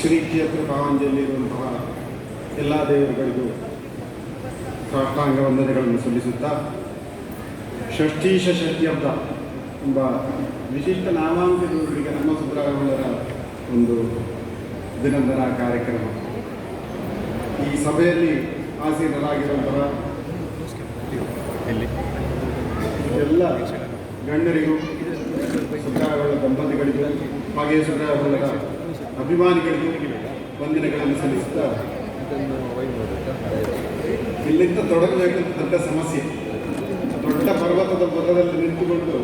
ಶ್ರೀ ಕ್ಷೇತ್ರ ಭಾವಂಜಲಿರುವಂತಹ ಎಲ್ಲ ದೇವರುಗಳಿಗೂ ಸಾಷ್ಟಾಂಗ ವಂದನೆಗಳನ್ನು ಸಲ್ಲಿಸುತ್ತಾ ಷಷ್ಠೀಶ ಷಷ್ಠ್ಯಬ್ದ ತುಂಬ ವಿಶಿಷ್ಟ ನಾಮಾಂಕಿತರಿಗೆ ನಮ್ಮ ಸುಬ್ರಹ್ಮಣ್ಯರ ಒಂದು ದಿನಂದನ ಕಾರ್ಯಕ್ರಮ. ಈ ಸಭೆಯಲ್ಲಿ ಆಸೀನರಾಗಿರುವಂತಹ ಎಲ್ಲ? ಗಣ್ಯರಿಗೂ ಸುಬ್ರಹ್ಮಣ್ಯ ದಂಪತಿಗಳಿಗೂ ಹಾಗೆಯೇ ಸುಬ್ರಾಯಗೊಳ್ಳರ ಅಭಿಮಾನಿಗಳಿಗೂ ವಂದನೆಗಳನ್ನು ಸಲ್ಲಿಸುತ್ತಾ ಇಲ್ಲಿಂದ ತೊಡಗಬೇಕಂತ ದೊಡ್ಡ ಸಮಸ್ಯೆ ದೊಡ್ಡ ಪರ್ವತದ ಬುಡದಲ್ಲಿ ನಿಂತುಕೊಂಡು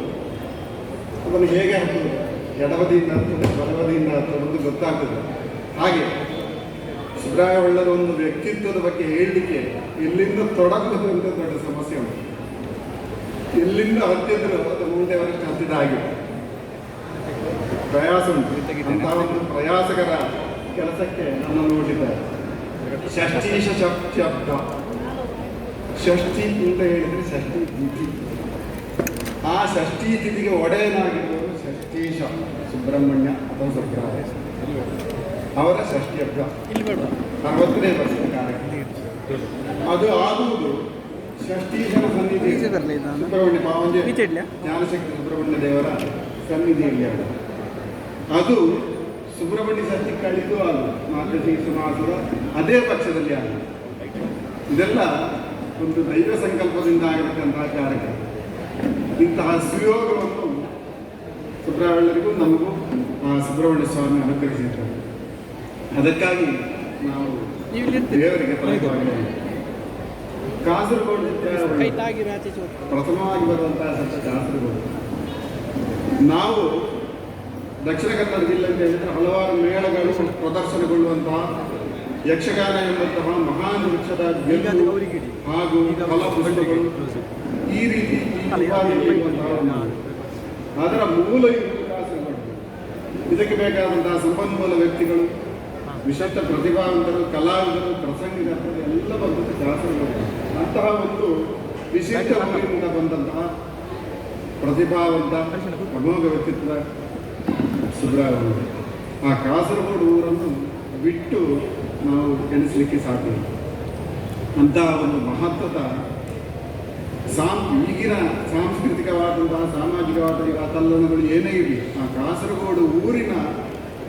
ಅದನ್ನು ಹೇಗೆ ಹತ್ತುವುದು ಎಡಬದಿಯಿಂದ ಹತ್ತುವುದು ಬಲಬದಿಯಿಂದ ಹತ್ತುವುದು ಗೊತ್ತಾಗ್ತದೆ. ಹಾಗೆ ಸುಬ್ರಾಯಗೊಳ್ಳರ ಒಂದು ವ್ಯಕ್ತಿತ್ವದ ಬಗ್ಗೆ ಹೇಳಲಿಕ್ಕೆ ಇಲ್ಲಿಂದ ತೊಡಗುವುದು ಅಂತ ದೊಡ್ಡ ಸಮಸ್ಯೆ ಉಂಟು. ಇಲ್ಲಿಂದ ಹತ್ತಿದ್ರು ಅದು ಮುಂದೆವರೆಗೆ ಹತ್ತಿದ ಹಾಗೆ ಪ್ರಯಾಸ ಅಂತಹ ಒಂದು ಪ್ರಯಾಸಕರ ಕೆಲಸಕ್ಕೆ ನನ್ನ ನೋಡಿದ್ದಾರೆ. ಷಷ್ಠೀಶ ಶಬ್ದ. ಷಷ್ಠಿ ಅಂತ ಹೇಳಿದ್ರೆ ಷಷ್ಠಿ ತಿಥಿ. ಆ ಷಷ್ಠಿ ತಿಥಿಗೆ ಒಡೆಯನಾಗಿರುವವರು ಷಷ್ಠೀಶ ಸುಬ್ರಹ್ಮಣ್ಯ ಅಥವಾ ಸುಬ್ರಾಯ ಅವರ ಷಷ್ಠಿ ಹಬ್ಬ ಅರವತ್ತನೇ ವರ್ಷದ ಕಾರ್ಯಕ್ರಮ ಅದು ಆಗುವುದು ಷಷ್ಠೀಶನ ಸನ್ನಿಧಿ. ಸುಬ್ರಹ್ಮಣ್ಯ ಪಾವಂಜೆ ಜ್ಞಾನಶಕ್ತಿ ಸುಬ್ರಹ್ಮಣ್ಯ ದೇವರ ಸನ್ನಿಧಿಯಲ್ಲಿ ಆಗುವುದು. ಅದು ಸುಬ್ರಹ್ಮಣ್ಯ ಕಳಿದು ಅದು ಮಾತೃಶೀರ್ಷ ಮಾಸದ ಅದೇ ಪಕ್ಷದಲ್ಲಿ ಆಗ ಇದೆಲ್ಲ ಒಂದು ದೈವ ಸಂಕಲ್ಪದಿಂದ ಆಗಿರತಕ್ಕಂತಹ ಕಾರ್ಯಕ್ರಮ ಇಂತಹ ಸುಯೋಗವನ್ನು ಸುಬ್ರಹ್ಮಣ್ಯರಿಗೂ ನಮಗೂ ಆ ಸುಬ್ರಹ್ಮಣ್ಯ ಸ್ವಾಮಿ ಅನುಗ್ರಹಿಸಿದ್ದಾರೆ. ಅದಕ್ಕಾಗಿ ನಾವು ದೇವರಿಗೆ ಕಾಸರಗೋಡು ಪ್ರಥಮವಾಗಿ ಬರುವಂತಹ ಸತ್ಯ ಕಾಸರಗೋಡು. ನಾವು ದಕ್ಷಿಣ ಕನ್ನಡ ಜಿಲ್ಲೆ ಅಂತ ಹೇಳಿದ್ರೆ ಹಲವಾರು ಮೇಳಗಳು ಪ್ರದರ್ಶನಗೊಳ್ಳುವಂತಹ ಯಕ್ಷಗಾನ ಎಂಬಂತಹ ಮಹಾನ್ ವೃಕ್ಷದ ಹಾಗೂ ಫಲಪುಷ್ಪಗಳು ಈ ರೀತಿ ಅದರ ಮೂಲ ಇದಕ್ಕೆ ಬೇಕಾದಂತಹ ಸಂಪನ್ಮೂಲ ವ್ಯಕ್ತಿಗಳು, ವಿಶಿಷ್ಟ ಪ್ರತಿಭಾವಂತರು, ಕಲಾವಿದರು ಪ್ರಸಂಗಿಗಾರರು ಎಲ್ಲ ಬಂದದ್ದು ಕಾಸರಗೋಡು ಅಂತಹ ಒಂದು ವಿಶಿಷ್ಟ ಊರಿನಿಂದ ಬಂದಂತಹ ಪ್ರತಿಭಾವಂತ ಪ್ರಮೋಘ ವ್ಯಕ್ತಿತ್ವ ಸುಬ್ರಾಯವರು ಆ ಕಾಸರಗೋಡು ಊರನ್ನು ಬಿಟ್ಟು ನಾವು ಎಣಿಸಲಿಕ್ಕೆ ಸಾಧ್ಯ ಇಲ್ಲ. ಅಂತಹ ಒಂದು ಮಹತ್ವದ ಸಾಂ, ಈಗಿನ ಸಾಂಸ್ಕೃತಿಕವಾದಂತಹ ಸಾಮಾಜಿಕವಾದ ತಲ್ಲಣಗಳು ಏನೇ ಇರಲಿ, ಆ ಕಾಸರಗೋಡು ಊರಿನ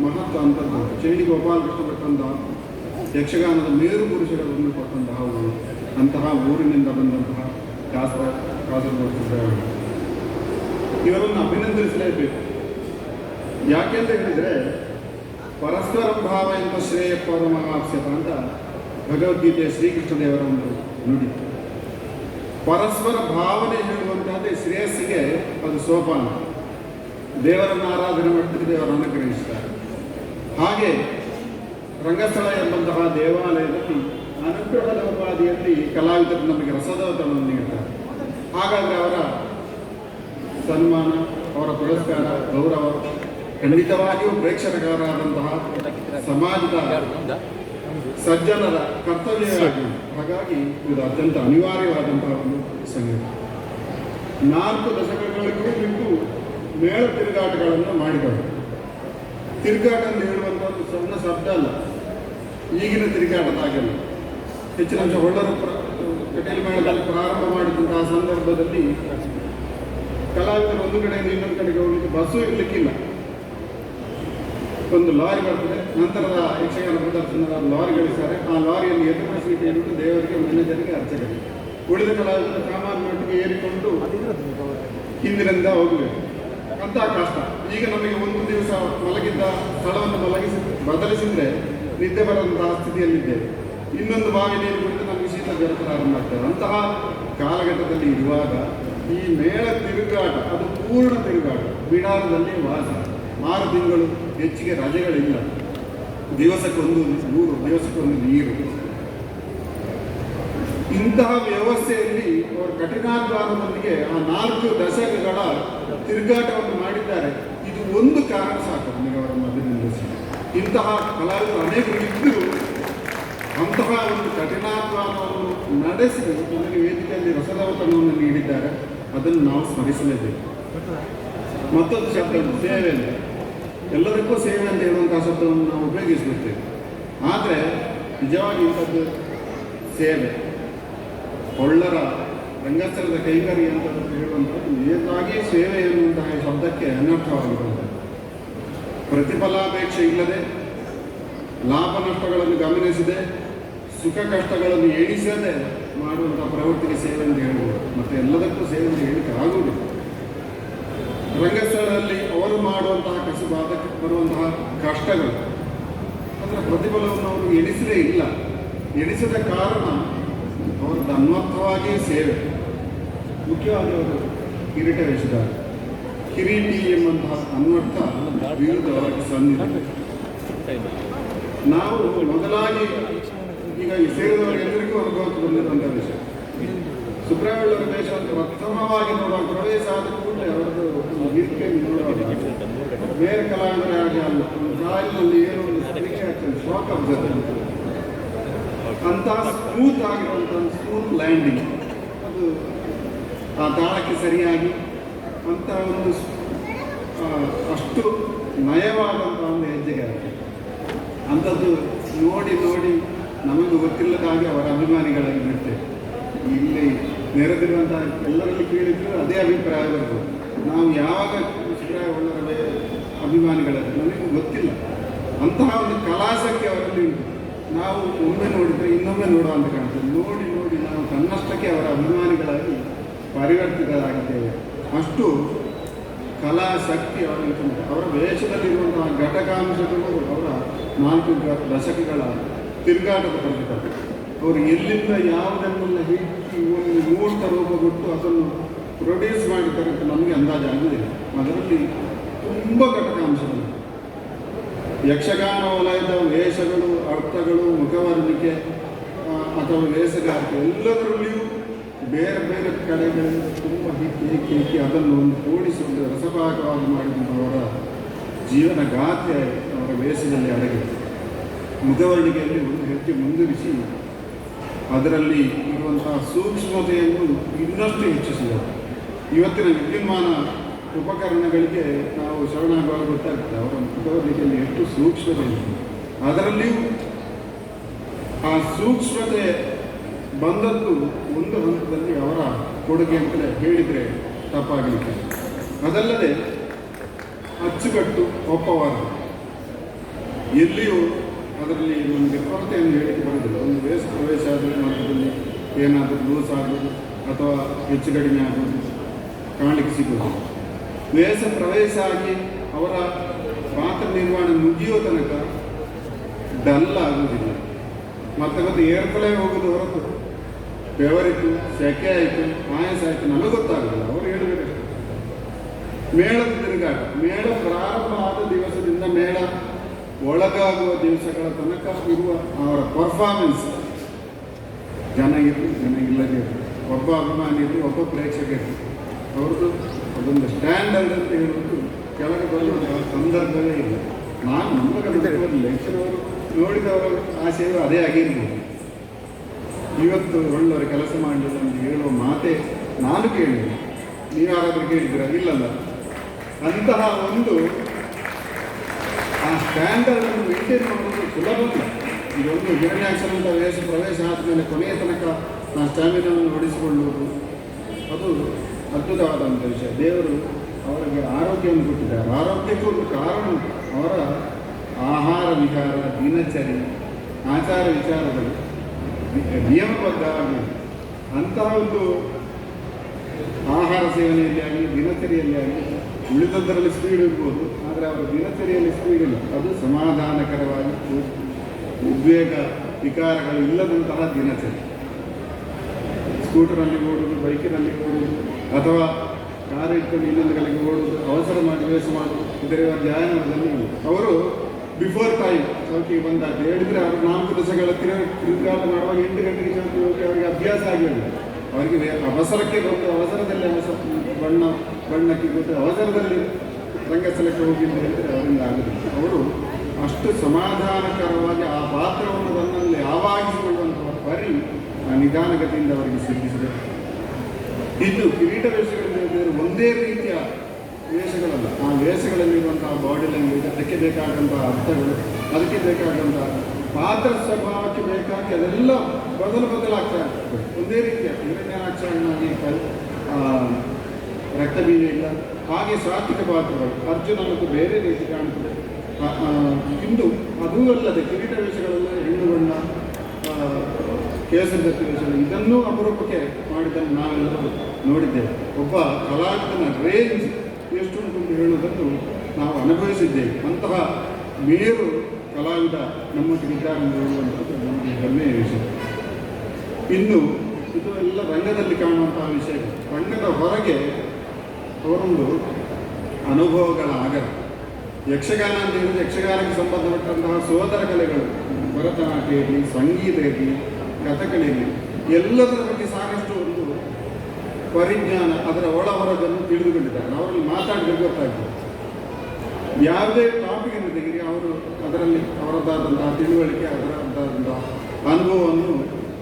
ಮಹತ್ವ ಅಂತದ್ದು ಚೇಡಿ ಗೋಪಾಲಕೃಷ್ಣ ಕೊಟ್ಟಂತಹ ಯಕ್ಷಗಾನದ ಮೇರು ಪುರುಷರನ್ನು ಕೊಟ್ಟಂತಹ ಊರು. ಅಂತಹ ಊರಿನಿಂದ ಬಂದಂತಹ ಕಾಸರ, ಕಾಸರಗೋಡು ಇವರನ್ನು ಅಭಿನಂದಿಸಲೇಬೇಕು. ಯಾಕೆಂತ ಹೇಳಿದರೆ ಪರಸ್ಪರ ಭಾವ ಎಂಬ ಶ್ರೇಯ ಪರಮಾಪ್ಸ್ಯತ ಅಂತ ಭಗವದ್ಗೀತೆಯ ಶ್ರೀಕೃಷ್ಣ ದೇವರ ಒಂದು ನುಡಿ ಪರಸ್ಪರ ಭಾವನೆ ಹೇಳುವಂತಹದ್ದೇ ಶ್ರೇಯಸ್ಸಿಗೆ ಅದು ಸೋಪಾನ. ದೇವರನ್ನು ಆರಾಧನೆ ಮಾಡಿದ್ರೆ ದೇವರ ಅನುಗ್ರಹಿಸ್ತಾರೆ. ಹಾಗೆ ರಂಗಸ್ಥಳ ಎಂಬಂತಹ ದೇವಾಲಯದಲ್ಲಿ ಅನುಗ್ರಹದ ಉಪಾಧಿಯಲ್ಲಿ ಕಲಾವಿದರು ನಮಗೆ ರಸದೌತಣವನ್ನು ನೀಡ್ತಾರೆ. ಹಾಗಾದರೆ ಅವರ ಸನ್ಮಾನ, ಅವರ ಪುರಸ್ಕಾರ, ಗೌರವ ಖಂಡಿತವಾಗಿಯೂ ಪ್ರೇಕ್ಷಕರಾದಂತಹ ಸಮಾಜದ ಸಜ್ಜನರ ಕರ್ತವ್ಯವಾಗಿ, ಹಾಗಾಗಿ ಇದು ಅತ್ಯಂತ ಅನಿವಾರ್ಯವಾದಂತಹ ಒಂದು ಸಂಗೀತ. ನಾಲ್ಕು ದಶಕಗಳಿಗೂ ಬಿಟ್ಟು ಮೇಳ ತಿರುಗಾಟಗಳನ್ನು ಮಾಡಿದರು ತಿರುಗಾಟ ಅಂತ ಹೇಳುವಂಥದ್ದು ಸಣ್ಣ ಶಬ್ದ ಅಲ್ಲ, ಈಗಿನ ತಿರುಗಾಟದಾಗಲ್ಲ ಹೆಚ್ಚಿನ ಅಂಶ ಹೊಳ್ಳರು ಕಟೀಲ್ ಮೇಳದಲ್ಲಿ ಪ್ರಾರಂಭ ಮಾಡಿದಂತಹ ಸಂದರ್ಭದಲ್ಲಿ ಕಲಾವಿದರು ಒಂದು ಕಡೆಯಿಂದ ಇನ್ನೊಂದು ಕಡೆಗೆ ಹೋಗ್ಲಿಕ್ಕೆ ಬಸ್ಸು ಇರಲಿಕ್ಕಿಲ್ಲ. ಒಂದು ಲಾರಿ ಬರ್ತದೆ, ನಂತರದ ಯಕ್ಷಗಾನ ಪ್ರದರ್ಶನದ ಲಾರಿ ಗಳಿಸ್ತಾರೆ ಆ ಲಾರಿಯಲ್ಲಿ ಎದುರಿಸಲಿಕ್ಕೆ ಇಟ್ಟು ದೇವರಿಗೆ ಮ್ಯಾನೇಜರ್ಗೆ ಅರ್ಚಕರಿಗೆ ಉಳಿದ ಕಲಾವಿದರು ಸಾಮಾನ್ಯ ಮಟ್ಟಿಗೆ ಏರಿಕೊಂಡು ಹಿಂದಿನಿಂದ ಹೋಗಬೇಕು ಅಂತ ಕಷ್ಟ. ಈಗ ನಮಗೆ ಒಂದು ದಿವಸ ಮಲಗಿದ್ದ ಸ್ಥಳವನ್ನು ಮಲಗಿಸಿ, ಬದಲಿಸಿದ್ರೆ ನಿದ್ದೆ ಬರುವಂತಹ ಸ್ಥಿತಿಯಲ್ಲಿದ್ದೇವೆ ಇನ್ನೊಂದು ಬಾವಿ ನೀರು ಕುಡಿದು ನಮಗೆ ಶೀತ ಜ್ವರ ಪ್ರಾರಂಭ ಆಗ್ತದೆ. ಅಂತಹ ಕಾಲಘಟ್ಟದಲ್ಲಿ ಇರುವಾಗ ಈ ಮೇಳ ತಿರುಗಾಟ, ಅದು ಪೂರ್ಣ ತಿರುಗಾಟ, ಬಿಡಾರದಲ್ಲಿ ವಾಸ. ಆರು ತಿಂಗಳು ಹೆಚ್ಚಿಗೆ ರಜೆಗಳಿಲ್ಲ. ದಿವಸಕ್ಕೊಂದು ನೂರು, ದಿವಸಕ್ಕೊಂದು ನೀರು. ಇಂತಹ ವ್ಯವಸ್ಥೆಯಲ್ಲಿ ಅವರು ಕಠಿಣಾಧ್ವಾನದೊಂದಿಗೆ ಆ ನಾಲ್ಕು ದಶಕಗಳ ತಿರುಗಾಟವನ್ನು ಮಾಡಿದ್ದಾರೆ. ಇದು ಒಂದು ಕಾರಣ ಸಾಕು ನನಗೆ ಅವರನ್ನು ಅಭಿನಂದಿಸಿ ಇಂತಹ ಕಲಾವಿದರು ಅನೇಕರು ಇದ್ದರೂ ಅಂತಹ ಒಂದು ಕಠಿಣಾಧ್ವಾನವನ್ನು ನಡೆಸಿ ನಮಗೆ ವೇದಿಕೆಯಲ್ಲಿ ರಸದೌತಣವನ್ನು ನೀಡಿದ್ದಾರೆ. ಅದನ್ನು ನಾವು ಸ್ಮರಿಸಲೇಬೇಕು. ಮತ್ತೊಂದು ಶಬ್ದ ಸೇವೆ ಎಲ್ಲದಕ್ಕೂ ಸೇವೆ ಅಂತ ಹೇಳುವಂತಹ ಶಬ್ದವನ್ನು ನಾವು ಉಪಯೋಗಿಸ್ಬಿಡ್ತೇವೆ. ಆದರೆ, ನಿಜವಾಗಿ ಇಂಥದ್ದು ಸೇವೆ. ಕೊಳ್ಳರ, ರಂಗಸ್ಥಳದ ಕೈಗಾರಿ ಅಂತ ಹೇಳುವಂಥದ್ದು ನಿಜವಾಗಿ ಸೇವೆ ಎನ್ನುವಂತಹ ಶಬ್ದಕ್ಕೆ ಅನರ್ಥವಾಗಿರುವಂಥದ್ದು ಪ್ರತಿಫಲಾಪೇಕ್ಷೆ ಇಲ್ಲದೆ, ಲಾಭ ನಷ್ಟಗಳನ್ನು ಗಮನಿಸದೆ, ಸುಖ ಕಷ್ಟಗಳನ್ನು ಎಣಿಸದೆ ಮಾಡುವಂಥ ಪ್ರವೃತ್ತಿಗೆ ಸೇವೆ ಅಂತ ಹೇಳ್ಬೋದು. ಮತ್ತು ಎಲ್ಲದಕ್ಕೂ ಸೇವೆ ಅಂತ ಹೇಳಿಕೆ ಆಗುವುದಿಲ್ಲ. ರಂಗಸ್ಥಳದಲ್ಲಿ ಅವರು ಮಾಡುವಂತಹ ಕಸುಬು ಅದಕ್ಕೆ ಬರುವಂತಹ ಕಷ್ಟಗಳು. ಅದರ ಪ್ರತಿಫಲವನ್ನು ಅವರು ಎಣಿಸಲೇ ಇಲ್ಲ. ಎಣಿಸದ ಕಾರಣ ಅವರು ಧನ್ವರ್ಥವಾಗಿ ಸೇವೆ. ಮುಖ್ಯವಾಗಿ ಅವರು ಕಿರೀಟ ವೇಷಧಾರಿ ಕಿರೀಟಿ ಎಂಬಂತಹ ಅನ್ವರ್ಥ ವಿರುದ್ಧವಾಗಿ ಸಂದಿದೆ ನಾವು ಮೊದಲಾಗಿ ಈಗ ಸೇರಿದವರೆಲ್ಲರಿಗೂ ಅನುಭವಕ್ಕೆ ಬಂದಿರುವಂತಹ ವಿಷಯ ಸುಬ್ರಹ್ಮಣ್ಯ ದೇಶ ಅಂತ ಪ್ರಥಮವಾಗಿ ನೋಡುವ ಪ್ರವೇಶ ಆದ ಕೂಡಲೇ, ಅವರದ್ದು ಬೇರೆ ಕಲಾವಿದರ ಅಲ್ಲ ಸಾಲಿನಲ್ಲಿ ಏನೋ ಒಂದು ಪರೀಕ್ಷೆ ಆಗ್ತದೆ ಶಾಕ್ ಆಗ್ತದೆ ಅಂತ ಸ್ಮೂತ್ ಆಗಿರುವಂಥ ಸ್ಮೂತ್ ಲ್ಯಾಂಡಿಂಗ್ ಅದು ಆ ತಾಳಕ್ಕೆ ಸರಿಯಾಗಿ ಅಂತ ಒಂದು ಅಷ್ಟು ನಯವಾದಂಥ ಒಂದು ಹೆಜ್ಜೆಗೆ ಆಗ್ತದೆ ಅಂಥದ್ದು ನೋಡಿ ನೋಡಿ ನಮಗೆ ಗೊತ್ತಿಲ್ಲದ ಹಾಗೆ ಅವರ ಅಭಿಮಾನಿಗಳಾಗಿ ಬಿಡ್ತೇವೆ ಇಲ್ಲಿ ನೆರೆದಿರುವಂಥ ಎಲ್ಲರಲ್ಲಿ ಕೇಳಿದ್ರು ಅದೇ ಅಭಿಪ್ರಾಯ ಬರ್ಬೋದು. ನಾವು ಯಾವಾಗ ಒಳ್ಳೆಯ ಅಭಿಮಾನಿಗಳಲ್ಲಿ ನನಗೆ ಗೊತ್ತಿಲ್ಲ. ಅಂತಹ ಒಂದು ಕಲಾಸಕ್ಕೆ ಅವರಲ್ಲಿ ನಾವು ಒಮ್ಮೆ ನೋಡಿದರೆ ಇನ್ನೊಮ್ಮೆ ನೋಡುವ ಅಂತ ಕಾಣ್ತದೆ. ನೋಡಿ ನೋಡಿ ನಾವು ತನ್ನಷ್ಟಕ್ಕೆ ಅವರ ಅಭಿಮಾನಿಗಳಾಗಿ ಪರಿವರ್ತಿತರಾಗಿದ್ದೇವೆ. ಅಷ್ಟು ಕಲಾ ಶಕ್ತಿ ಅವರಲ್ಲಿ ತುಂಬ ಅವರ ವೇಷದಲ್ಲಿರುವಂತಹ ಘಟಕಾಂಶಗಳು ಅವರ ನಾಲ್ಕು ದಶಕಗಳ ತಿರುಗಾಟದ ಪ್ರತಿಫಲ ಅವರು ಎಲ್ಲಿಂದ ಯಾವುದನ್ನೆಲ್ಲ ಹಿಕ್ಕಿ ಒಂದು ಮೂರ್ತ ರೂಪ ಕೊಟ್ಟು ಅದನ್ನು ಪ್ರೊಡ್ಯೂಸ್ ಅಂತ ನಮಗೆ ಅಂದಾಜು ಆಗುವುದಿಲ್ಲ ಅದರಲ್ಲಿ ತುಂಬ ಘಟಕಾಂಶಗಳು. ಯಕ್ಷಗಾನ ವಲಯದ ವೇಷಗಳು, ಅರ್ಥಗಳು, ಮುಖವರ್ಣಿಕೆ ಅಥವಾ ವೇಷಗಾರಿಕೆ ಎಲ್ಲದರಲ್ಲಿಯೂ ಬೇರೆ ಬೇರೆ ಕಡೆಗಳಿಂದ ತುಂಬ ಹಿಕ್ಕಿ ಹಿಕ್ಕಿ ಅದನ್ನು ಒಂದು ಕೂಡಿಸಿ ಒಂದು ರಸಭಾಗವಾಗಿ ಮಾಡಿದಂಥವರ ಜೀವನ ಗಾಥೆ ಅವರ ವೇಷದಲ್ಲಿ ಅಡಗಿದೆ. ಮುಖವರ್ಣಿಕೆಯಲ್ಲಿ ಒಂದು ಹೆಚ್ಚು ಮುಂದುವರಿಸಿ ಅದರಲ್ಲಿ ಇರುವಂತಹ ಸೂಕ್ಷ್ಮತೆಯನ್ನು ಇನ್ನಷ್ಟು ಹೆಚ್ಚಿಸಿದರು. ಇವತ್ತಿನ ವಿದ್ಯುನ್ಮಾನ ಉಪಕರಣಗಳಿಗೆ ನಾವು ಶರಣಾಗುವಾಗ ಗೊತ್ತಾಗ್ತದೆ ಅವರ ಮುಖವರಿಕೆಯಲ್ಲಿ ಎಷ್ಟು ಸೂಕ್ಷ್ಮತೆ ಇದೆ. ಅದರಲ್ಲಿಯೂ ಆ ಸೂಕ್ಷ್ಮತೆ ಬಂದದ್ದು ಒಂದು ಹಂತದಲ್ಲಿ ಅವರ ಕೊಡುಗೆ ಅಂತಲೇ ಹೇಳಿದರೆ ತಪ್ಪಾಗಲಿಕ್ಕೆ. ಅದಲ್ಲದೆ ಅಚ್ಚುಕಟ್ಟು ಒಪ್ಪವಾದ ಎಲ್ಲಿಯೂ ಅದರಲ್ಲಿ ನಮಗೆ ಕೊರತೆಯನ್ನು ಹೇಳಿಕೆ ಬರೋದಿಲ್ಲ ಒಂದು ವೇಸ್ ಪ್ರವೇಶ ಆದರೆ ಮಾತ್ರದಲ್ಲಿ ಏನಾದರೂ ಲೂಸ್ ಆಗೋದು ಅಥವಾ ಹೆಚ್ಚು ಕಡಿಮೆ ಆಗೋದು ಕಾಣಲಿಕ್ಕೆ ಸಿಗೋದು ವೇಷ ಪ್ರವೇಶ ಆಗಿ ಅವರ ಪಾತ್ರ ನಿರ್ವಹಣೆ ಮುಗಿಯೋ ತನಕ ಡಲ್ ಆಗುವುದಿಲ್ಲ. ಮತ್ತೆ ಮತ್ತೆ ಏರ್ಕೊಳ್ಳೇ ಹೋಗೋದು ಹೊರತು ಬೆವರಿತು, ಸೆಕೆ ಆಯಿತು ಆಯಾಸ ಆಯಿತು, ನಮಗೆ ಗೊತ್ತಾಗೋದಿಲ್ಲ ಅವರು ಹೇಳಬೇಕು ಮೇಳದ ತಿರುಗಾಟ. ಮೇಳ ಪ್ರಾರಂಭ ಆದ ದಿವಸದಿಂದ ಮೇಳ ಒಳಗಾಗುವ ದಿವಸಗಳ ತನಕ ಇರುವ ಅವರ ಪರ್ಫಾರ್ಮೆನ್ಸ್ ಜನ ಇರಲಿ, ಜನ ಇಲ್ಲದೇ ಇರಲಿ. ಒಬ್ಬ ಅಭಿಮಾನಿ ಇರಲಿ, ಒಬ್ಬ ಪ್ರೇಕ್ಷಕ ಇರಲಿ. ಅವ್ರದ್ದು ಅದೊಂದು ಸ್ಟ್ಯಾಂಡರ್ಡ್ ಅಂತ ಹೇಳುವುದು ಕೆಳಗೆ ಬರುವ ಸಂದರ್ಭವೇ ಇಲ್ಲ. ನಾನು ನಮ್ಮ ಗಮನದಲ್ಲಿ ಲೆಕ್ಚರವರು ನೋಡಿದವರ ಆಸೆಯೂ ಅದೇ ಆಗಿರ್ಬೋದು. ಇವತ್ತು ಒಳ್ಳೆಯವರು ಕೆಲಸ ಮಾಡಲಿಲ್ಲ ಅಂತ ಹೇಳುವ ಮಾತೆ ನಾನು ಕೇಳಿದೆ. ನೀವು ಯಾರಾದರೂ ಕೇಳಿದ್ದೀರಾ? ಇಲ್ಲಲ್ಲ. ಅಂತಹ ಒಂದು ಆ ಸ್ಟ್ಯಾಂಡರ್ಡ್ ಅನ್ನು ಮೇಂಟೈನ್ ಮಾಡೋದು ಸುಲಭ ಅಲ್ಲ. ಇದೊಂದು ಹಿರಣ್ಯಾಕ್ಷರ ಅಂತ ವಯಸ್ಸು ಪ್ರವೇಶ ಆದಮೇಲೆ ಕೊನೆಯ ತನಕ ಆ ಸ್ಟ್ಯಾಮಿನವನ್ನು ಹೊಡಿಸಿಕೊಳ್ಳುವುದು ಅದು ಅದ್ಭುತವಾದಂಥ ವಿಷಯ. ದೇವರು ಅವರಿಗೆ ಆರೋಗ್ಯವನ್ನು ಕೊಟ್ಟಿದ್ದಾರೆ. ಆರೋಗ್ಯಕ್ಕೂ ಒಂದು ಕಾರಣ. ಅವರ ಆಹಾರ ವಿಚಾರ, ದಿನಚರಿ, ಆಚಾರ ವಿಚಾರಗಳು ನಿಯಮಬದ್ಧ ನಿಯಮಬದ್ಧವಾಗಿ ಅಂತಹ ಒಂದು ಆಹಾರ ಸೇವನೆಯಲ್ಲಿ ಆಗಲಿ, ದಿನಚರಿಯಲ್ಲಿ ಆಗಲಿ, ಉಳಿದದ್ದರಲ್ಲಿ ಸ್ಪೀಡ್ ಇರ್ಬೋದು. ಆದರೆ ಅವರ ದಿನಚರಿಯಲ್ಲಿ ಸ್ಪೀಡ್ ಇಲ್ಲ. ಅದು ಸಮಾಧಾನಕರವಾಗಿ ಉದ್ವೇಗ, ವಿಕಾರಗಳು ಇಲ್ಲದಂತಹ ದಿನಚರಿ. ಸ್ಕೂಟರಲ್ಲಿ ಓಡುವುದು, ಬೈಕಿನಲ್ಲಿ ಓಡುವುದು ಅಥವಾ ಕಾರ್ ಇಟ್ಕೊಂಡು ಇನ್ನೊಂದು ಕಡೆಗೆ ಓಡುವುದು, ಅವಸರ ಮಾಡಿ ವೇಸ ಮಾಡುವುದು ಇದರ ಧ್ಯಾನದಲ್ಲಿ ಅವರು ಬಿಫೋರ್ ಟೈಮ್ ಚೌಕಿಗೆ ಬಂದಾಗ ಹೇಳಿದರೆ ಅವರು ನಾಲ್ಕು ದಿವಸಗಳ ತಿರು, ತಿರುಗಾಟ ಮಾಡುವಾಗ ಎಂಟು ಗಂಟೆಗೆ ಚೌಕಿ ಹೋಗಿ ಅವರಿಗೆ ಅಭ್ಯಾಸ ಆಗಿಲ್ಲ ಅವರಿಗೆ ಅವಸರಕ್ಕೆ ಬಂದು ಅವಸರದಲ್ಲಿ ಅವಸರ ಬಣ್ಣ, ಬಣ್ಣಕ್ಕೆ ಗೊತ್ತು, ಅವಸರದಲ್ಲಿ ರಂಗಸ್ಥಳಕ್ಕೆ ಹೋಗಿ ಅಂತ ಹೇಳಿದರೆ ಅವರಿಂದ ಆಗುದಿಲ್ಲ. ಅವರು ಅಷ್ಟು ಸಮಾಧಾನಕರವಾಗಿ ಆ ಪಾತ್ರವನ್ನು ತನ್ನಲ್ಲಿ ಆವಾಗಿಸಿಕೊಳ್ಳುವಂತಹ ಪರಿ ಆ ನಿಧಾನಗತಿಯಿಂದ ಅವರಿಗೆ ಸಿದ್ಧಿಸಿದೆ ಇನ್ನು ಕಿರೀಟ ವೇಷಗಳಲ್ಲಿ ಒಂದೇ ರೀತಿಯ ವೇಷಗಳಲ್ಲ. ಆ ವೇಷಗಳಲ್ಲಿರುವಂತಹ ಬಾಡಿ ಲ್ಯಾಂಗ್ವೇಜ್ ಅದಕ್ಕೆ ಬೇಕಾದಂತಹ ಅರ್ಥಗಳು, ಅದಕ್ಕೆ ಬೇಕಾದಂತಹ ಪಾತ್ರ ಸ್ವಭಾವಕ್ಕೆ ಬೇಕಾಗಿ ಅದೆಲ್ಲ ಬದಲು ಬದಲಾಗ್ತಾ ಇರ್ತದೆ. ಒಂದೇ ರೀತಿಯ ಹಿರಣ್ಯಾಕ್ಷರನಾಗಿ ರಕ್ತಬೀಜ ಇಲ್ಲ ಹಾಗೆ ಸಾತ್ವಿಕ ಪಾತ್ರಗಳು. ಅರ್ಜುನ ಮತ್ತು ಬೇರೆ ರೀತಿ ಕಾಣುತ್ತದೆ ಇಂದು ಅದೂ ಅಲ್ಲದೆ ಕಿರೀಟ ವೇಷಗಳೆಲ್ಲ ಹೆಣ್ಣು ಬಣ್ಣ ಕೇಸರಿ ಇದನ್ನೂ ಅಪರೂಪಕ್ಕೆ ಮಾಡಿದ್ದನ್ನು ನಾವೆಲ್ಲರೂ ನೋಡಿದ್ದೇವೆ. ಒಬ್ಬ ಕಲಾವಿದನ ರೇಂಜ್ ಎಷ್ಟುಂಟು ಅಂತ ಹೇಳುವುದನ್ನು ನಾವು ಅನುಭವಿಸಿದ್ದೇವೆ. ಅಂತಹ ಮೇರು ಕಲಾವಿದ ನಮ್ಮೊಟ್ಟಿಗಿದ್ದಾರೆ ಹೇಳುವಂಥದ್ದು ನಮಗೆ ಹೆಮ್ಮೆಯ ವಿಷಯ. ಇನ್ನು ಇದು ಎಲ್ಲ ರಂಗದಲ್ಲಿ ಕಾಣುವಂತಹ ವಿಷಯ. ರಂಗದ ಹೊರಗೆ ಅವರೊಂದು ಅನುಭವಗಳ ಆಗರ. ಯಕ್ಷಗಾನ ಅಂತ ಹೇಳಿದ್ರೆ ಯಕ್ಷಗಾನಕ್ಕೆ ಸಂಬಂಧಪಟ್ಟಂತಹ ಸೋದರ ಕಲೆಗಳು, ಭರತನಾಟ್ಯ ಇರಲಿ, ಸಂಗೀತ ಇರಲಿ ಕಥಕಳಿ ಇರಲಿ ಎಲ್ಲದರ ಬಗ್ಗೆ ಸಾಕಷ್ಟು ಒಂದು ಪರಿಜ್ಞಾನ ಅದರ ಒಳ ಹೊರಗನ್ನು ತಿಳಿದುಕೊಂಡಿದ್ದಾರೆ. ಅವರಲ್ಲಿ ಮಾತಾಡಿದ್ರೆ ಗೊತ್ತಾಗ್ತದೆ. ಯಾವುದೇ ಟಾಪಿಕ್ ಅನ್ನು ತೆಗೆದು ಅವರು ಅದರಲ್ಲಿ ಅವರದ್ದಾದಂತಹ ತಿಳುವಳಿಕೆ ಅದರದ್ದಾದಂತಹ ಅನುಭವವನ್ನು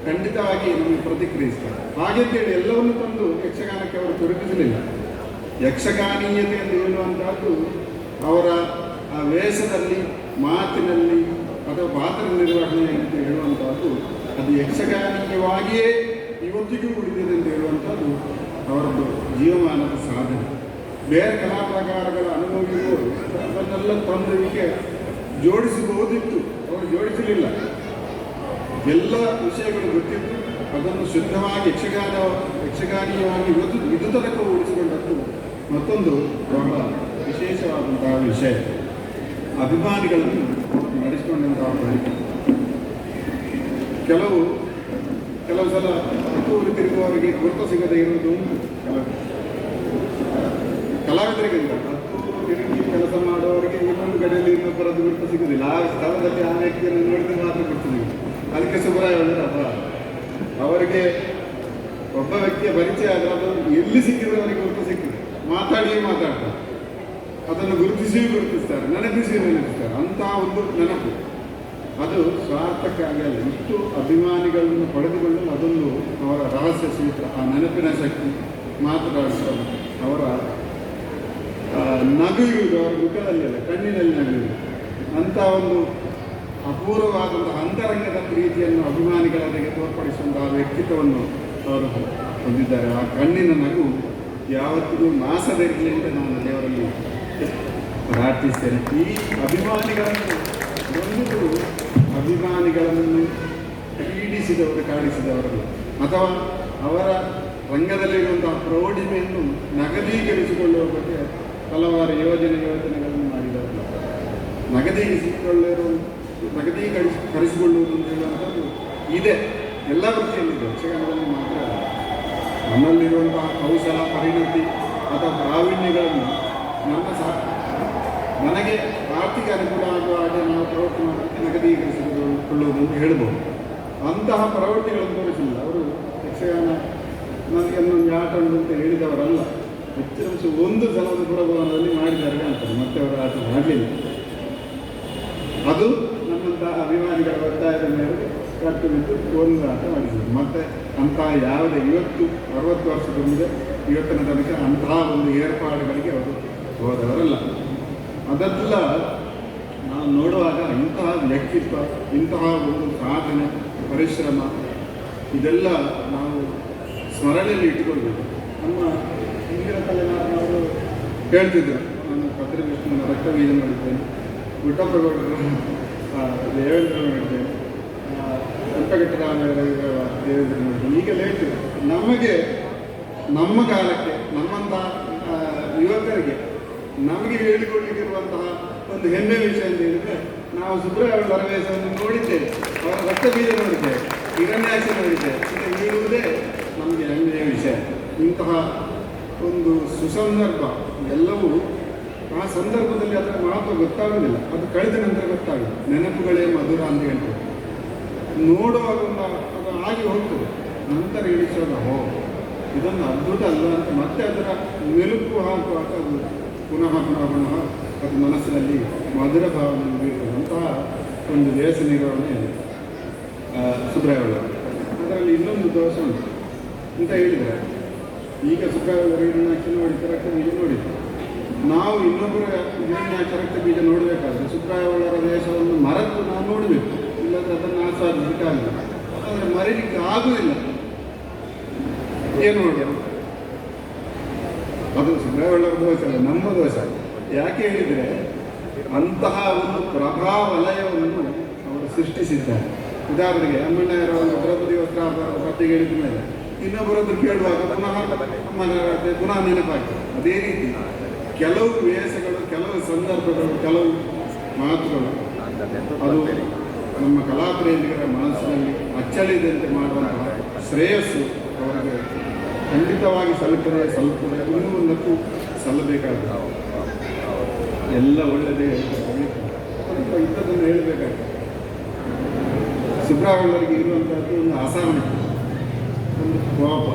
ಖಂಡಿತವಾಗಿ ನಮಗೆ ಪ್ರತಿಕ್ರಿಯಿಸ್ತಾರೆ. ಹಾಗೆಂತೇಳಿ ಎಲ್ಲವನ್ನು ತಂದು ಯಕ್ಷಗಾನಕ್ಕೆ ಅವರು ತೊಡಗಿಸಲಿಲ್ಲ ಯಕ್ಷಗಾನೀಯತೆ ಎಂದು ಹೇಳುವಂತಹದ್ದು ಅವರ ವೇಷದಲ್ಲಿ, ಮಾತಿನಲ್ಲಿ ಅಥವಾ ಪಾತ್ರ ನಿರ್ವಹಣೆ ಅಂತ ಹೇಳುವಂಥದ್ದು ಅದು ಯಕ್ಷಗಾನೀಯವಾಗಿಯೇ ಇವತ್ತಿಗೂ ಉಳಿದಿದೆ ಅಂತ ಹೇಳುವಂಥದ್ದು ಅವರದ್ದು ಜೀವಮಾನದ ಸಾಧನೆ. ಬೇರೆ ಕಲಾ ಪ್ರಕಾರಗಳ ಅನುಭವಿಗಳು ಅದನ್ನೆಲ್ಲ ತಂದವಿಕೆ ಜೋಡಿಸಬಹುದಿತ್ತು. ಅವರು ಜೋಡಿಸಲಿಲ್ಲ. ಎಲ್ಲ ವಿಷಯಗಳು ಗೊತ್ತಿತ್ತು. ಅದನ್ನು ಶುದ್ಧವಾಗಿ ಯಕ್ಷಗಾನ, ಯಕ್ಷಗಾನೀಯವಾಗಿ ಇವತ್ತು, ಇದು ತನಕ ಉಳಿಸಿಕೊಂಡದ್ದು ಮತ್ತೊಂದು ಬಹಳ ವಿಶೇಷವಾದಂತಹ ವಿಷಯ. ಅಭಿಮಾನಿಗಳನ್ನು ನಡೆಸಿಕೊಂಡಂತಹ ಬಳಿಕ ಕೆಲವು ಕೆಲವು ಸಲ ಹತ್ತೂರು ತಿರುಗುವವರಿಗೆ ಗುರುತು ಸಿಗದೇ ಇರುವುದು ಕಲಾವಿದರಿಗೆ ಕೆಲವು ಕಲಾವಿದರಿಗಿಂತ ಹತ್ತೂರು ತಿರುಗಿ ಕೆಲಸ ಮಾಡುವವರಿಗೆ ಇನ್ನೊಂದು ಕಡೆಯಲ್ಲಿ ಇನ್ನೊಬ್ಬರದ್ದು ಗುರುತು ಸಿಗುವುದಿಲ್ಲ. ಆ ಸ್ಥಳದಲ್ಲಿ ಆ ವ್ಯಕ್ತಿಯನ್ನು ನೋಡಿದ್ರೆ ಮಾತ್ರ ಗುರುತು ಅದಕ್ಕೆ ಸುಬ್ರಾಯ ಅಪರಾಧ ಅವರಿಗೆ ಒಬ್ಬ ವ್ಯಕ್ತಿಯ ಪರಿಚಯ ಆದರೆ ಎಲ್ಲಿ ಸಿಕ್ಕಿದ್ರೆ ಅವರಿಗೆ ಗುರುತು ಸಿಕ್ಕಿದೆ ಮಾತಾಡಿ ಮಾತಾಡ್ತಾರೆ ಅದನ್ನು ಗುರುತಿಸಿ ಗುರುತಿಸ್ತಾರೆ ನೆನಪಿಸಿ ನೆನಪಿಸ್ತಾರೆ. ಅಂತ ಒಂದು ನೆನಪು. ಅದು ಸ್ವಾರ್ಥಕ್ಕಾಗಿ ಅಲ್ಲ, ಇಷ್ಟು ಅಭಿಮಾನಿಗಳನ್ನು ಪಡೆದುಕೊಳ್ಳಲು ಅದೊಂದು ಅವರ ರಹಸ್ಯ ಸೂತ್ರ ಆ ನೆನಪಿನ ಶಕ್ತಿ ಮಾತ್ರ ಅವರ ನಗುವುದು ಅವರ ಮುಖದಲ್ಲಿ ಅಲ್ಲ, ಕಣ್ಣಿನಲ್ಲಿ ನಗುವುದು ಅಂತ ಒಂದು ಅಪೂರ್ವವಾದಂತಹ ಅಂತರಂಗದ ಪ್ರೀತಿಯನ್ನು ಅಭಿಮಾನಿಗಳೊಂದಿಗೆ ತೋರ್ಪಡಿಸುವಂತಹ ವ್ಯಕ್ತಿತ್ವವನ್ನು ಅವರು ಹೊಂದಿದ್ದಾರೆ. ಆ ಕಣ್ಣಿನ ನಗು ಯಾವತ್ತಿಗೂ ಮಾಸದಿರಲಿ ಅಂತ ನಾನು ದೇವರಲ್ಲಿ ಪ್ರಾರ್ಥಿಸ್ತೇನೆ ಈ ಅಭಿಮಾನಿಗಳನ್ನು ಒಂದು ಅಭಿಮಾನಿಗಳನ್ನು ಪೀಡಿಸಿದವರು ಕಾಣಿಸಿದವರು ಅಥವಾ ಅವರ ರಂಗದಲ್ಲಿರುವಂತಹ ಪ್ರೌಢಿಮೆಯನ್ನು ನಗದೀಕರಿಸಿಕೊಳ್ಳುವ ಬಗ್ಗೆ ಹಲವಾರು ಯೋಜನೆ, ಯೋಜನೆಗಳನ್ನು ಮಾಡಿದವರಲ್ಲ ನಗದೀಕರಿಸಿಕೊಳ್ಳಿರುವ ನಗದೀಕರಿಸಿ ಕರೆಸಿಕೊಳ್ಳುವುದು ಅಂತ ಹೇಳುವಂಥದ್ದು ಇದೆ. ಎಲ್ಲ ವೃತ್ತಿಯಲ್ಲಿದೆ. ಯಕ್ಷಗಾನದಲ್ಲಿ ಮಾತ್ರ. ನಮ್ಮಲ್ಲಿರುವಂತಹ ಕೌಶಲ, ಪರಿಣತಿ ಅಥವಾ ಪ್ರಾವೀಣ್ಯಗಳನ್ನು ನಮ್ಮ ಸಹ ನನಗೆ ಆರ್ಥಿಕ ಅನುಕೂಲ ಆಗುವ ಹಾಗೆ ನಾವು ಪ್ರವೃತ್ತಿ ಮಾಡೋದಕ್ಕೆ ಕೊಳ್ಳುವುದು ಅಂತ ಹೇಳ್ಬೋದು. ಅಂತಹ ಪ್ರವೃತ್ತಿಗಳನ್ನು ತೋರಿಸಿಲ್ಲ. ಅವರು ಯಕ್ಷಗಾನ ನನಗೆ ಒಂದು ಆಟ ಉಂಟು ಅಂತ ಹೇಳಿದವರಲ್ಲ ಹೆಚ್ಚು ಒಂದು ಸಲ ಒಂದು ಪುರಭವನದಲ್ಲಿ ಮಾಡಿದ್ದಾರೆ ಅಂತಾರೆ ಮತ್ತೆ ಅವರು ಆಟ ಮಾಡಲಿಲ್ಲ. ಅದು ನಮ್ಮಂತಹ ಅಭಿಮಾನಿಗಳ ಒತ್ತಾಯದ ಮೇಲೆ ಕಟ್ಟು ಬಿದ್ದು ಒಂದು ಆಟ ಮಾಡಿದ್ದಾರೆ ಮತ್ತೆ ಅಂತಹ ಯಾವುದೇ, ಇವತ್ತು ಅರವತ್ತು ವರ್ಷದ ಮುಂದೆ ಇವತ್ತಿನ ತನಕ ಅಂತಹ ಒಂದು ಏರ್ಪಾಡುಗಳಿಗೆ ಅವರು ಹೋದವರಲ್ಲ. ಅದೆಲ್ಲ ನಾವು ನೋಡುವಾಗ ಇಂತಹ ವ್ಯಕ್ತಿತ್ವ ಇಂತಹ ಒಂದು ಸಾಧನೆ, ಪರಿಶ್ರಮ, ಇದೆಲ್ಲ ನಾವು ಸ್ಮರಣೆಯಲ್ಲಿ ಇಟ್ಕೊಳ್ಬೇಕು. ನಮ್ಮ ಹಿಂದಿನ ತಲೆಮಾರಿನವರು ಹೇಳ್ತಿದ್ರು. ನಾನು ಪತ್ರಿಕೃಷ್ಣನ ರಕ್ತಬೀಜ ಮಾಡಿದ್ದೇನೆ ಗುಡ್ಡಪ್ಪಗೌಡರು ದೇವೇಂದ್ರ ಮಾಡಿದ್ದೇನೆ ಸಂಪಘಟ್ಟರಾಮ ದೇವೇಂದ್ರ ಮಾಡಿದ್ದೇನೆ. ಈಗ ಹೇಳ್ತಿದ್ರು. ನಮಗೆ, ನಮ್ಮ ಕಾಲಕ್ಕೆ ನಮ್ಮಂಥ ಯುವಕರಿಗೆ ನಮಗೆ ಹೇಳಿಕೊಳ್ಳಿಕ್ಕಿರುವಂತಹ ಒಂದು ಹೆಮ್ಮೆ ವಿಷಯ ಅಂತ ಹೇಳಿದ್ರೆ, ನಾವು ಸುಬ್ರಹ್ಮಣ್ಯ ಪರಮೇಶ್ವರನ್ನು ನೋಡಿದ್ದೇವೆ. ಅವರ ರಕ್ತಬೀಜ ನೋಡಿದ್ದೇವೆ ಹಿರಣ್ಯಾಸ ನೋಡಿದ್ದೇವೆ ಇರುವುದೇ ನಮಗೆ ಹೆಮ್ಮೆಯ ವಿಷಯ. ಇಂತಹ ಒಂದು ಸುಸಂದರ್ಭ ಎಲ್ಲವೂ ಆ ಸಂದರ್ಭದಲ್ಲಿ ಅದರ ಮಹತ್ವ ಗೊತ್ತಾಗೋದಿಲ್ಲ ಅದು ಕಳೆದ ನಂತರ ಗೊತ್ತಾಗುತ್ತೆ ನೆನಪುಗಳೇ ಮಧುರ ಅಂತ ನೋಡುವಾಗ ಅದು ಆಗಿ ಹೋಗ್ತದೆ. ನಂತರ ಇಳಿಸೋದು, ಹೋ, ಇದೊಂದು ಅದ್ಭುತ ಅಲ್ಲ ಅಂತ ಮತ್ತೆ ಅದರ ಮೆಲುಕು ಹಾಕುವಾಗ ಪುನಃ ಪುನಃ ಪುನಃ ಅದು ಮನಸ್ಸಿನಲ್ಲಿ ಮಧುರ ಭಾವನೆ ಬೀರ್ತದೆ ಅಂತಹ ಒಂದು ದೇಶ ನಿರ್ವಹಣೆ ಸುಬ್ರಾಯವರು ಅದರಲ್ಲಿ ಇನ್ನೊಂದು ದೋಷ ಉಂಟು. ಅಂತ ಹೇಳಿದರೆ, ಈಗ ಸುಬ್ರಾಯವರು ಹಿರಣ್ಯಾಕ್ಷ ನೋಡಿ ಬೀಜ ನೋಡಿದ್ರು. ನಾವು ಇನ್ನೊಬ್ಬರ ಕರೆಕ್ಟ್ ಬೀಜ ನೋಡಬೇಕಾದ್ರೆ ಸುಬ್ರಾಯವಳರ ದೇಶವನ್ನು ಮರೆತು ನಾವು ನೋಡಬೇಕು. ಇಲ್ಲದ್ರೆ ಅದನ್ನು ಆಸ್ವಾದಿಸಲಿಕ್ಕಾಗಲ್ಲ ಆದರೆ ಮರೀಲಿಕ್ಕೆ ಆಗುವುದಿಲ್ಲ ಏನು ಮಾಡೋದು ಅದು ಸುಬ್ರಹ್ಮಣ್ಯರ ದೋಷ ಅಲ್ಲ, ನಮ್ಮ ದೋಷ ಯಾಕೆ ಹೇಳಿದರೆ, ಅಂತಹ ಒಂದು ಪ್ರಭಾವಲಯವನ್ನು ಅವರು ಸೃಷ್ಟಿಸಿದ್ದಾರೆ. ಉದಾಹರಣೆಗೆ ಅಮ್ಮಣ್ಣವರ ಒಂದು ದ್ರೌಪದಿ ವಸ್ತ್ರ ಪತ್ರಿಕೆ ಹೇಳಿದ ಮೇಲೆ ಇನ್ನೊಬ್ಬರದ್ದು ಕೇಳುವಾಗ ಪುನಃ ಅಮ್ಮನವರ ಪುನಃ ನೆನಪಾಗ್ತದೆ. ಅದೇ ರೀತಿ ಕೆಲವು ವೇಷಗಳು, ಕೆಲವು ಸಂದರ್ಭಗಳು, ಕೆಲವು ಮಾತುಗಳು, ಅದು ನಮ್ಮ ಕಲಾಪ್ರೇಮಿಗರ ಮನಸ್ಸಿನಲ್ಲಿ ಅಚ್ಚಳಿದಂತೆ ಮಾಡುವಂತಹ ಶ್ರೇಯಸ್ಸು ಅವರಿಗೆ ಖಂಡಿತವಾಗಿ ಸಲ್ಲುತ್ತದೆ ಸಲ್ಲುತ್ತದೆ ಇನ್ನೂ ಉನ್ನಕ್ಕೂ ಸಲ್ಲಬೇಕಾಗ್ತದೆ ಎಲ್ಲ ಒಳ್ಳೆಯದೇ. ಸ್ವಲ್ಪ ಇಂಥದ್ದನ್ನು ಹೇಳಬೇಕಾಗ್ತದೆ ಸುಬ್ರಹ್ಮಣ್ಯರಿಗೆ ಇರುವಂಥದ್ದು ಒಂದು ಅಸಹನೆ ಒಂದು ಕೋಪ,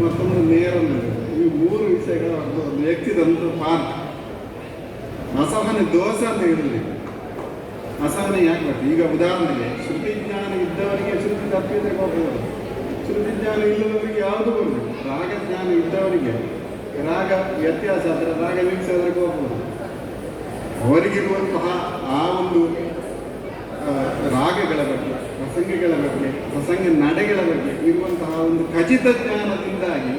ಮತ್ತೊಂದು ನೇರನ್ನು ಈ ಮೂರು ವಿಷಯಗಳ ವ್ಯಕ್ತಿದಂತ ಪಾರ್ಟ್. ಅಸಹನೆ ದೋಷ ಅಂತ ಹೇಳಿದ್ರಿ. ಅಸಹನೆ ಯಾಕೆ ಈಗ ಉದಾಹರಣೆಗೆ, ಶ್ರುತಿ ಜ್ಞಾನ ಇದ್ದವರಿಗೆ ಶ್ರುತಿ ತಪ್ಪಿದೆ ಕೋಪ ಬರುತ್ತೆ ಶ್ರುತಿ ಜ್ಞಾನ ಇಲ್ಲದವರಿಗೆ ಯಾವುದು ಬಂದು ರಾಗ ಜ್ಞಾನ ಇದ್ದವರಿಗೆ. ರಾಗ ವ್ಯತ್ಯಾಸ ಆದರೆ ರಾಗ ಆದರೆ ಕೋಪ ಅವರಿಗಿರುವಂತಹ ಆ ಒಂದು ರಾಗಗಳ ಬಗ್ಗೆ, ಪ್ರಸಂಗಗಳ ಬಗ್ಗೆ, ಪ್ರಸಂಗ ನಡೆಗಳ ಬಗ್ಗೆ ಇರುವಂತಹ ಒಂದು ಖಚಿತ ಜ್ಞಾನದಿಂದಾಗಿ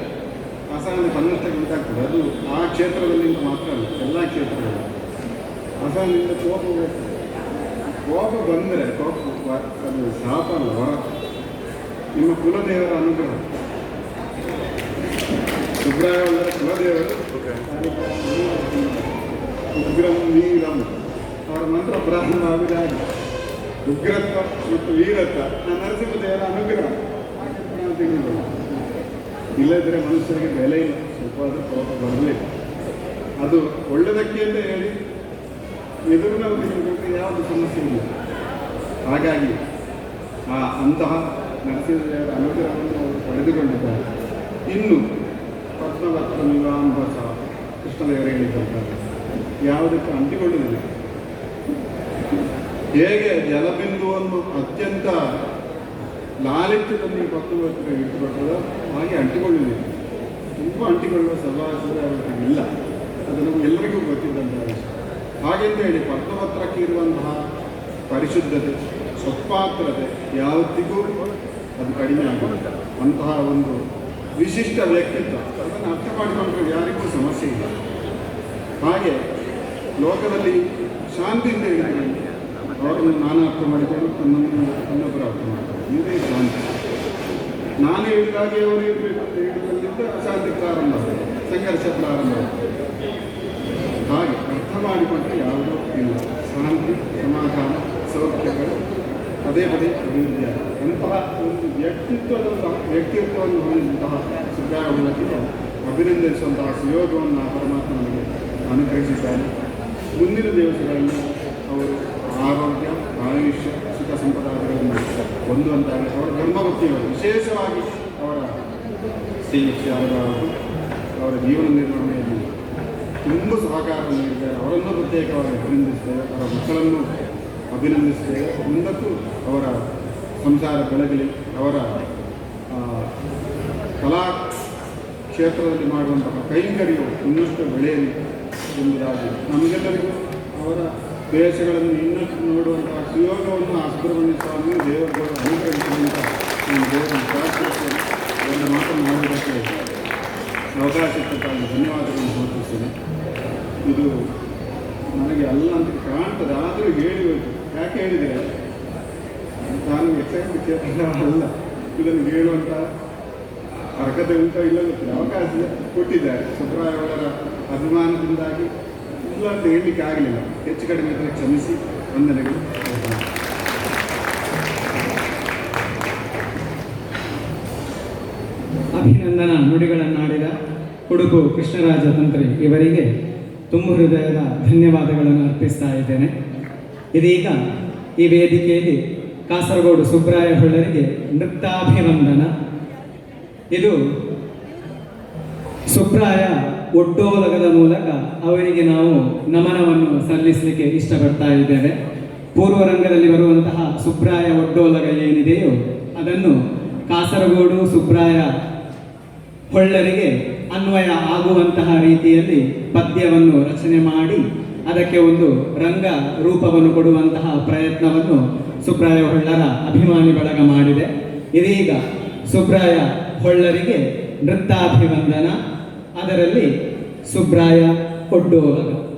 ಪ್ರಸಂಗ ತನ್ನಷ್ಟಕ್ಕೆ ಉಂಟಾಗ್ತದೆ ಅದು ಆ ಕ್ಷೇತ್ರದಲ್ಲಿ ಮಾತ್ರ ಅಲ್ಲ, ಎಲ್ಲ ಕ್ಷೇತ್ರಗಳಲ್ಲಿ ಪ್ರಸಂಗದಿಂದ ಕೋಪ ಕೋಪ ಬಂದರೆ ಕೋಪ, ಅದು ಶಾಪ ಅಲ್ಲ ನಿಮ್ಮ ಕುಲದೇವರ ಅನುಗ್ರಹ. ಸುಬ್ರಾಯವರ ಕುಲದೇವರು. ಉಗ್ರಂ ವೀರಂ. ಅವರ ಮಂತ್ರ ಬ್ರಾಹ್ಮಣ ಅಭಿರಾಜ ಉಗ್ರತ್ವ ಮತ್ತು ವೀರತ್ವ. ನಾನು ನರಸಿಂಹದೇವರ ಅನುಗ್ರಹ. ಇಲ್ಲದಿದ್ದರೆ ಮನುಷ್ಯರಿಗೆ ಬೆಲೆ ಇಲ್ಲ. ಸ್ವಲ್ಪ ಕೋಪ ಬರಲಿಲ್ಲ ಅದು ಒಳ್ಳೆಯದಕ್ಕೆ ಅಂತ ಹೇಳಿ ಎದುರಿನ ಯಾವುದು ಸಮಸ್ಯೆ ಇಲ್ಲ. ಹಾಗಾಗಿ ಆ ಅಂತಹ ನರಸಿಂಹದೇವರ ಅನುಗ್ರಹವನ್ನು ಅವರು ಪಡೆದುಕೊಂಡಿದ್ದಾರೆ ಇನ್ನು ಪದ್ಮವತ್ತ ನಿವಾಂಬಸ ಕೃಷ್ಣದೇವರು ಹೇಳಿದ್ದಾರೆ ಯಾವುದಕ್ಕೂ ಅಂಟಿಕೊಳ್ಳುವುದಿಲ್ಲ. ಹೇಗೆ ಜಲಬಿಂದುವನ್ನು ಅತ್ಯಂತ ಲಾಲಿತ್ಯದಲ್ಲಿ ಪದ್ಮವತ್ತರು ಇಟ್ಟುಕೊಟ್ಟರೋ ಹಾಗೆ ಅಂಟಿಕೊಳ್ಳುವುದಿಲ್ಲ. ತುಂಬ ಅಂಟಿಕೊಳ್ಳುವ ಸಭಾಸದ ಇಲ್ಲ. ಅದು ನಮಗೆ ಎಲ್ಲರಿಗೂ ಗೊತ್ತಿದ್ದಂತಹ ವಿಷಯ. ಹಾಗೆಂತ ಹೇಳಿ ಪದ್ಮಪತ್ರಕ್ಕೆ ಇರುವಂತಹ ಪರಿಶುದ್ಧತೆ, ಸತ್ಪಾತ್ರತೆ ಯಾವತ್ತಿಗೂ ಅದು ಕಡಿಮೆ ಆಗುತ್ತೆ ಅಂತಹ ಒಂದು ವಿಶಿಷ್ಟ ವ್ಯಕ್ತಿತ್ವ ಅದನ್ನು ಅರ್ಥ ಮಾಡಿಕೊಂಡ್ರೆ ಯಾರಿಗೂ ಸಮಸ್ಯೆ ಇಲ್ಲ. ಹಾಗೆ ಲೋಕದಲ್ಲಿ ಶಾಂತಿಯಿಂದ ಇರಬೇಕು ಅವರನ್ನು ನಾನು ಅರ್ಥ ಮಾಡಿಕೊಂಡು ನನ್ನನ್ನು ಇನ್ನೊಬ್ಬರು ಅರ್ಥ ಮಾಡ್ತಾರೆ ಇದೇ ಶಾಂತಿ. ನಾನು ಹೇಳಿದಾಗೆ ಅವರು ಇರಬೇಕು ಅಂತ ಹೇಳಿದ್ರಿಂದ ಅಶಾಂತಿ ಪ್ರಾರಂಭ ಸಂಘರ್ಷ ಪ್ರಾರಂಭ ಹಾಗೆ ಅರ್ಥ ಮಾಡಿಕೊಂಡ್ರೆ ಯಾವುದೂ ಇಲ್ಲ. ಶಾಂತಿ, ಸಮಾಧಾನ, ಸೌಖ್ಯಗಳು ಪದೇ ಪದೇ ಅಭಿವೃದ್ಧಿ ಆಗುತ್ತೆ. ಅಂತಹ ಒಂದು ವ್ಯಕ್ತಿತ್ವದ ವ್ಯಕ್ತಿತ್ವವನ್ನು ಹೊಂದಿದಂತಹ ಸಿದ್ದರಾಮಯ್ಯಗೆ ಅಭಿನಂದಿಸುವಂತಹ ಸುಯೋಗವನ್ನು ಪರಮಾತ್ಮ ನಮಗೆ ಅನುಗ್ರಹಿಸಿದ್ದಾನೆ ಮುಂದಿನ ದಿವಸಗಳಲ್ಲಿ ಅವರು ಆರೋಗ್ಯ ಆಯುಷ್ಯ ಸುಖ ಸಂಪದಾಯಗಳನ್ನು ಹೊಂದುವಂತಾಗಲಿ ಅವರ ಧರ್ಮಭಕ್ತಿಗಳು ವಿಶೇಷವಾಗಿ ಅವರ ಶ್ರೀ ಅವರ ಜೀವನ ನಿರ್ವಹಣೆಯಲ್ಲಿ ತುಂಬ ಸಹಕಾರ ನೀಡಿದ್ದಾರೆ. ಅವರನ್ನು ಪ್ರತ್ಯೇಕವಾಗಿ ಅಭಿನಂದಿಸಿದ್ದಾರೆ ಅವರ ಮಕ್ಕಳನ್ನು ಅಭಿನಂದಿಸ್ತೇವೆ ಮುಂದಕ್ಕೂ ಅವರ ಸಂಸಾರ ಬೆಳಗಲಿ, ಅವರ ಕಲಾ ಕ್ಷೇತ್ರದಲ್ಲಿ ಮಾಡುವಂತಹ ಕೈಂಕರ್ಯವು ಇನ್ನಷ್ಟು ಬೆಳೆಯಲಿ ಎಂಬುದಾಗಿ ನಮಗೆಲ್ಲರಿಗೂ ಅವರ ದೇಶಗಳನ್ನು ಇನ್ನಷ್ಟು ನೋಡುವಂತಹ ಸುಯೋಗವನ್ನು ಆ ಸುಬ್ರಹ್ಮಣ್ಯ ಸ್ವಾಮಿ ದೇವರುಗಳು ಅನುಕರಿಸುವಂತಹ ನಾನು ದೇವರನ್ನು ಪ್ರಾರ್ಥಿಸ್ತೇನೆ ಒಂದು ಮಾತನ್ನು ಅವಕಾಶ ಅವಕಾಶಕ್ಕಾಗಿ ಧನ್ಯವಾದಗಳನ್ನು ಸಮರ್ಪಿಸ್ತೇನೆ ಇದು ನನಗೆ ಅಲ್ಲ ಅಂತ ಕಾಣ್ತದೆ ಆದರೂ ಹೇಳಬೇಕು ಯಾಕೆ ಹೇಳಿದೆ? ನಾನು ಕ್ಷೇತ್ರ ಅಲ್ಲ. ಇದನ್ನು ಹೇಳುವಂಥ ಅರ್ಹತೆ ಅಂತ ಇಲ್ಲ ಅವಕಾಶ ಕೊಟ್ಟಿದ್ದಾರೆ. ಸುಬ್ರಾಯವರ ಅಭಿಮಾನದಿಂದಾಗಿ ಇಲ್ಲ ಅಂತ ಹೇಳಲಿಕ್ಕೆ ಆಗಲಿಲ್ಲ. ಹೆಚ್ಚು ಕಡಿಮೆ ಇದ್ದರೆ ಕ್ಷಮಿಸಿ. ವಂದನೆಗಳು. ಅಭಿನಂದನ ನುಡಿಗಳನ್ನಾಡಿದ ಉಡುಪು ಕೃಷ್ಣರಾಜ ತಂತ್ರಿ ಇವರಿಗೆ ತುಂಬು ಹೃದಯದ ಧನ್ಯವಾದಗಳನ್ನು ಅರ್ಪಿಸ್ತಾ ಇದ್ದೇನೆ. ಇದೀಗ ಈ ವೇದಿಕೆಯಲ್ಲಿ ಕಾಸರಗೋಡು ಸುಬ್ರಾಯ ಹೊಳ್ಳರಿಗೆ ನೃತ್ಯಾಭಿನಂದನ ಇದು ಸುಬ್ರಾಯ ಒಡ್ಡೋಲಗದ ಮೂಲಕ ಅವರಿಗೆ ನಾವು ನಮನವನ್ನು ಸಲ್ಲಿಸಲಿಕ್ಕೆ ಇಷ್ಟಪಡ್ತಾ ಇದ್ದೇವೆ. ಪೂರ್ವ ರಂಗದಲ್ಲಿ ಬರುವಂತಹ ಸುಬ್ರಾಯ ಒಡ್ಡೋಲಗ ಏನಿದೆಯೋ ಅದನ್ನು ಕಾಸರಗೋಡು ಸುಬ್ರಾಯ ಹೊಳ್ಳರಿಗೆ ಅನ್ವಯ ಆಗುವಂತಹ ರೀತಿಯಲ್ಲಿ ಪದ್ಯವನ್ನು ರಚನೆ ಮಾಡಿ ಅದಕ್ಕೆ ಒಂದು ರಂಗ ರೂಪವನ್ನು ಕೊಡುವಂತಹ ಪ್ರಯತ್ನವನ್ನು ಸುಬ್ರಾಯ ಹೊಳ್ಳರ ಅಭಿಮಾನಿ ಬಳಗ ಮಾಡಿದೆ. ಇದೀಗ ಸುಬ್ರಾಯ ಹೊಳ್ಳರಿಗೆ ನೃತ್ಯಾಭಿವಂದನ ಅದರಲ್ಲಿ ಸುಬ್ರಾಯ ಒಡ್ಡೋಲಗ